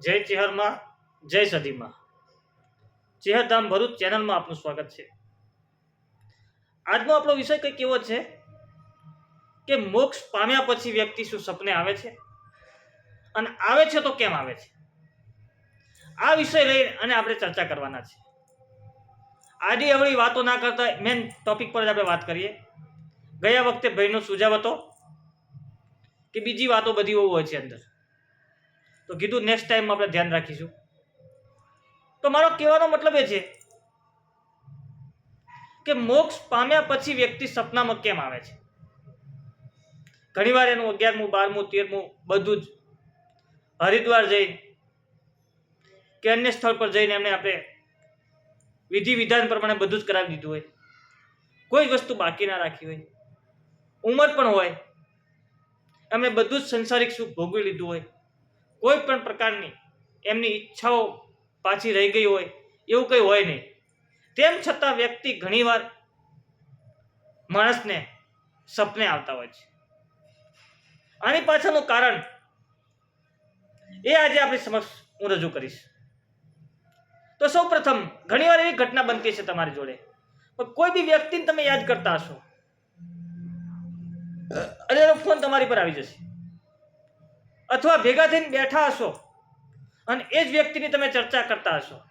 જય ચેહરમાં, જય સદીમાં. ચેહરધામ ભરૂચ ચેનલમાં આપનું સ્વાગત છે. આજનો આપણો વિષય કંઈક એવો છે કે મોક્ષ પામ્યા પછી વ્યક્તિ શું સપને આવે છે અને આવે છે તો કેમ આવે છે? આ વિષય લઈ અને આપણે ચર્ચા કરવાના છે. આડી અવળી વાતો ના કરતા મેન ટોપિક પર જ આપણે વાત કરીએ. ગયા વખતે ભાઈનો સુઝાવ હતો કે બીજી વાતો બધી એવું હોય છે અંદર. તો કીધું નેક્સ્ટ ટાઈમ આપણે ધ્યાન રાખીશું. તો મારો કહેવાનો મતલબ એ છે કે મોક્ષ પામ્યા પછી વ્યક્તિ સપનામાં કેમ આવે છે? ઘણીવાર એનું અગિયારમું, બારમું, તેરમું બધું જ હરિદ્વાર જઈને કે અન્ય સ્થળ પર જઈને એમને આપણે વિધિ વિધાન પ્રમાણે બધું જ કરાવી દીધું હોય. કોઈ વસ્તુ બાકી ના રાખી હોય. ઉંમર પણ હોય. એમણે બધું જ સંસારિક સુખ ભોગવી લીધું હોય. કોઈ પણ પ્રકારની એમની ઈચ્છાઓ પાછી રહી ગઈ હોય, એવું કંઈ હોય નહીં. તેમ છતાં વ્યક્તિ ઘણીવાર માણસને સપને આવતા હોય છે. આની પાછળનું કારણ એ આજે આપણી સમક્ષ હું રજૂ કરીશ. તો સૌ પ્રથમ ઘણીવાર એવી ઘટના બનતી છે તમારી જોડે. કોઈ બી વ્યક્તિને તમે યાદ કરતા હશો. અને ફોન તમારી પર આવી જશે. અથવા ભેગા થઈને બેઠા હશો અને એ જ વ્યક્તિની તમે ચર્ચા કરતા હશો,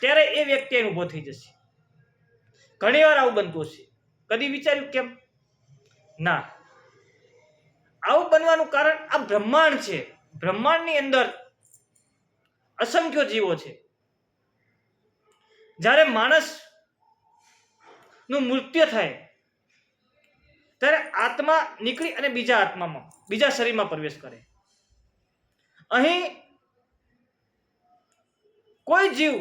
ત્યારે એ વ્યક્તિ અહીં ઊભો થઈ જશે. ઘણીવાર આવું બનતું હશે. કદી વિચાર્યું કેમ? ના. આવું બનવાનું કારણ આ બ્રહ્માંડ છે. બ્રહ્માંડની અંદર અસંખ્ય જીવો છે. જ્યારે માણસનું મૃત્યુ થાય, ત્યારે આત્મા નીકળી અને બીજા આત્મામાં, બીજા શરીરમાં પ્રવેશ કરે. અહીં કોઈ જીવ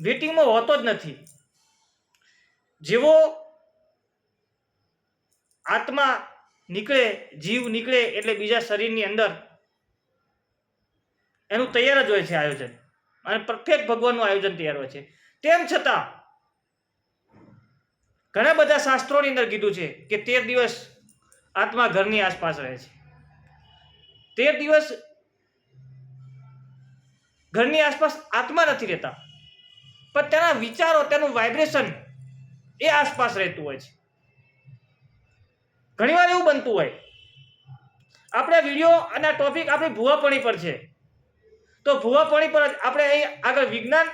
વેટિંગમાં હોતો જ નથી. જેવો આત્મા નીકળે, જીવ નીકળે એટલે બીજા શરીરની અંદર એનું તૈયાર જ હોય છે આયોજન. અને પરફેક્ટ ભગવાનનું આયોજન તૈયાર હોય છે. તેમ છતાં ઘણા બધા શાસ્ત્રોની અંદર કીધું છે કે તેર દિવસ આત્મા ઘરની આસપાસ રહે છે. તેર દિવસ ઘરની આસપાસ આત્મા નથી રહેતા. પણ તેના વિચારો, તેનું વાઇબ્રેશન એ આસપાસ રહેતું હોય છે. ઘણીવાર એવું બનતું હોય. આપણે વીડિયો અને ટોપિક આપણી ભૂવાપણી પર છે. તો ભૂવાપણી પર આપણે અહીં આગળ વિજ્ઞાન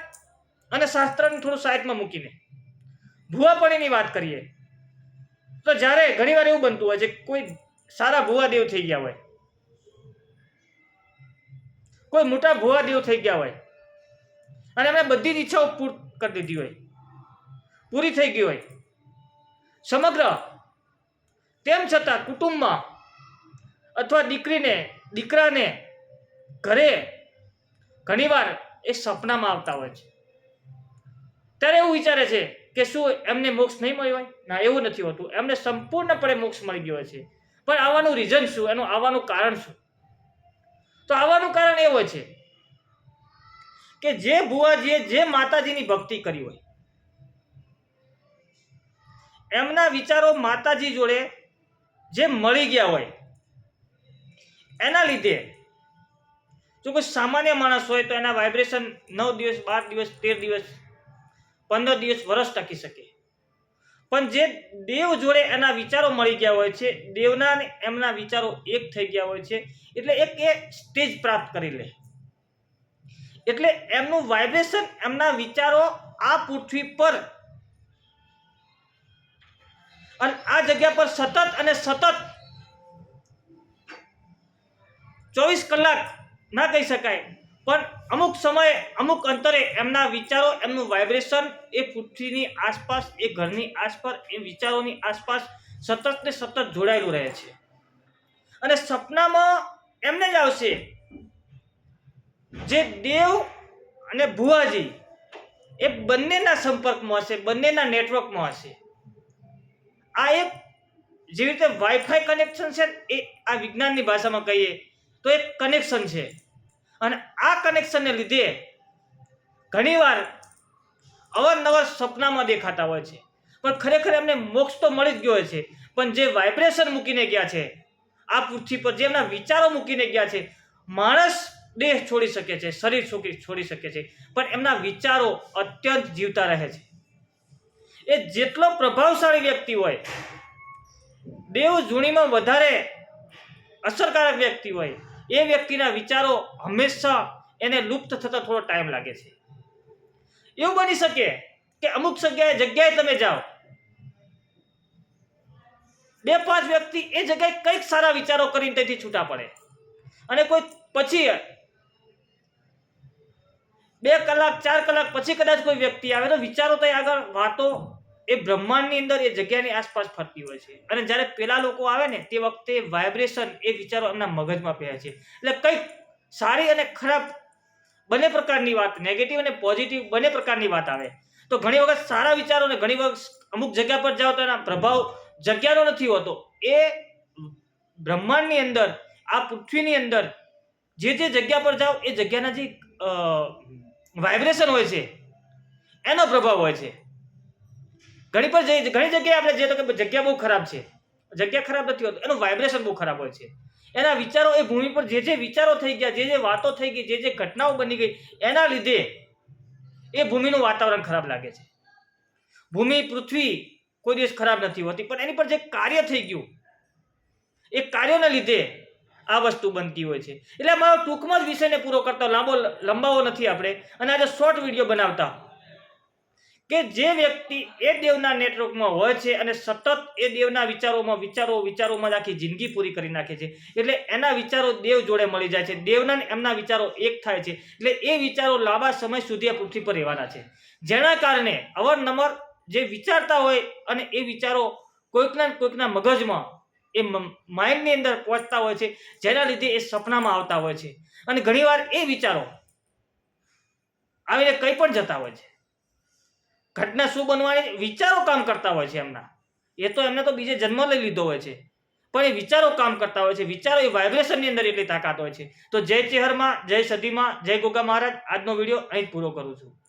અને શાસ્ત્રને થોડું સાઈડમાં મૂકીને. ભૂવાપણીની વાત કરીએ. તો જ્યારે ઘણીવાર એવું બનતું હોય છે કોઈ સારા ભૂવા દેવ થઈ ગયા હોય. કોઈ મોટા ભૂવા દેવ થઈ ગયા હોય. અને એમણે બધી જ ઈચ્છાઓ પૂર કરી દીધી હોય. પૂરી થઈ ગઈ હોય. સમગ્ર તેમ છતાં કુટુંબમાં અથવા દીકરીને, દીકરાને ઘરે ઘણીવાર એ સપનામાં આવતા હોય છે. ત્યારે એવું વિચારે છે કે શું એમને મોક્ષ નહીં મળ્યો હોય? ના, એવું નથી હોતું. એમને સંપૂર્ણપણે મોક્ષ મળી ગયો છે. પણ આવવાનું રીઝન શું? એનું આવવાનું કારણ શું? તો આવવાનું કારણ એ હોય છે કે જે ભુવાજીએ જે માતાજીની ભક્તિ કરી હોય, એમના વિચારો માતાજી જોડે જે મળી ગયા હોય, એના લીધે જો કોઈ સામાન્ય માણસ હોય તો એના વાઇબ્રેશન નવ દિવસ, બાર દિવસ, તેર દિવસ, પંદર દિવસ, વર્ષ ટકી શકે. પણ જે દેવ જોડે એના વિચારો મળી ગયા હોય છે, દેવના અને એમના વિચારો એક થઈ ગયા હોય છે, એટલે એક એ સ્ટેજ પ્રાપ્ત કરી લે. એટલે એમનું વાઇબ્રેશન એમના વિચારો આ પૃથ્વી પર અને આ જગ્યા પર સતત અને સતત ચોવીસ કલાક ના કહી શકાય. પણ અમુક સમયે અમુક અંતરે એમના વિચારો, એમનું વાઇબ્રેશન એ પૃથ્વીની આસપાસ, એ ઘરની આસપાસ, એ વિચારોની આસપાસ સતત ને સતત જોડાયેલું રહે છે. અને સપનામાં એમને જ આવશે. જે દેવ અને ભુવાજી, એ બંનેના સંપર્કમાં હશે, બંનેના નેટવર્કમાં હશે. આ એક જેવી રીતે વાઈફાઈ કનેક્શન છે એ આ વિજ્ઞાનની ભાષામાં કહીએ તો એક કનેક્શન છે. અને આ કનેક્શનને લીધે ઘણીવાર અવારનવાર સપનામાં દેખાતા હોય છે. પણ ખરેખર એમને મોક્ષ તો મળી જ ગયો છે. પણ જે વાઇબ્રેશન મૂકીને ગયા છે, આ પૃથ્વી પર જે એમના વિચારો મૂકીને ગયા છે, માણસ દેહ છોડી શકે છે, શરીર છોડી શકે છે, પણ એમના વિચારો અત્યંત જીવતા રહે છે. એ જેટલો પ્રભાવશાળી વ્યક્તિ હોય, દેવ જૂણીમાં વધારે અસરકારક વ્યક્તિ હોય એ વ્યક્તિના વિચારો હંમેશા એને લુપ્ત થતા થોડો ટાઈમ લાગે છે. એવું બની શકે કે અમુક જગ્યાએ જગ્યાએ તમે જાઓ. બે પાંચ વ્યક્તિ એ જગ્યાએ કંઈક સારા વિચારો કરીને તેથી છૂટા પડે. અને કોઈ પછી બે કલાક, ચાર કલાક પછી કદાચ કોઈ વ્યક્તિ આવે તો વિચારો તો આગળ વાતો એ બ્રહ્માંડની અંદર એ જગ્યાની આસપાસ ફરતી હોય છે. અને જ્યારે પેલા લોકો આવે ને તે વખતે વાઇબ્રેશન એ વિચારો એમના મગજમાં પહેરે છે. એટલે કંઈક સારી અને ખરાબ બંને પ્રકારની વાત નેગેટિવ અને પોઝિટિવ બંને પ્રકારની વાત આવે. તો ઘણી વખત સારા વિચારો ને ઘણી વખત અમુક જગ્યા પર જાઓ તો એના પ્રભાવ જગ્યાનો નથી હોતો. એ બ્રહ્માંડની અંદર, આ પૃથ્વીની અંદર જે જે જગ્યા પર જાઓ એ જગ્યાના જે વાઇબ્રેશન હોય છે, એનો પ્રભાવ હોય છે. ઘણી પર જઈ ઘણી જગ્યાએ આપણે જઈએ તો કે જગ્યા બહુ ખરાબ છે. જગ્યા ખરાબ નથી હોતી, એનું વાઇબ્રેશન બહુ ખરાબ હોય છે. એના વિચારો એ ભૂમિ પર જે જે વિચારો થઈ ગયા, જે જે વાતો થઈ ગઈ, જે જે ઘટનાઓ બની ગઈ, એના લીધે એ ભૂમિનું વાતાવરણ ખરાબ લાગે છે. ભૂમિ, પૃથ્વી કોઈ દિવસ ખરાબ નથી હોતી, પણ એની પર જે કાર્ય થઈ ગયું, એ કાર્યના લીધે આ વસ્તુ બનતી હોય છે. એટલે મારો ટૂંકમાં જ વિષયને પૂરો કરતા, લાંબો, લંબાવો નથી આપણે. અને આજે શોર્ટ વીડિયો બનાવતા. કે જે વ્યક્તિ એ દેવના નેટવર્કમાં હોય છે અને સતત એ દેવના વિચારોમાં વિચારો, વિચારોમાં જ આખી જિંદગી પૂરી કરી નાખે છે. એટલે એના વિચારો દેવ જોડે મળી જાય છે. દેવના એમના વિચારો એક થાય છે. એટલે એ વિચારો લાંબા સમય સુધી આ પૃથ્વી પર રહેવાના છે. જેના કારણે અવારનવાર જે વિચારતા હોય અને એ વિચારો કોઈકના કોઈકના મગજમાં એ માઇન્ડની અંદર પહોંચતા હોય છે. જેના લીધે એ સપનામાં આવતા હોય છે. અને ઘણીવાર એ વિચારો આવીને કંઈ પણ જતા હોય છે. ઘટના શું બનવાની વિચારો કામ કરતા હોય છે એમના. એ તો એમને તો બીજે જન્મ લઈ લીધો હોય છે. પણ એ વિચારો કામ કરતા હોય છે. વિચારો એ વાઇબ્રેશનની અંદર એટલી તાકાત હોય છે. તો જય ચેહરમાં, જય સદીમાં જય ગોગા મહારાજ. આજનો વીડિયો અહીં પૂરો કરું છું.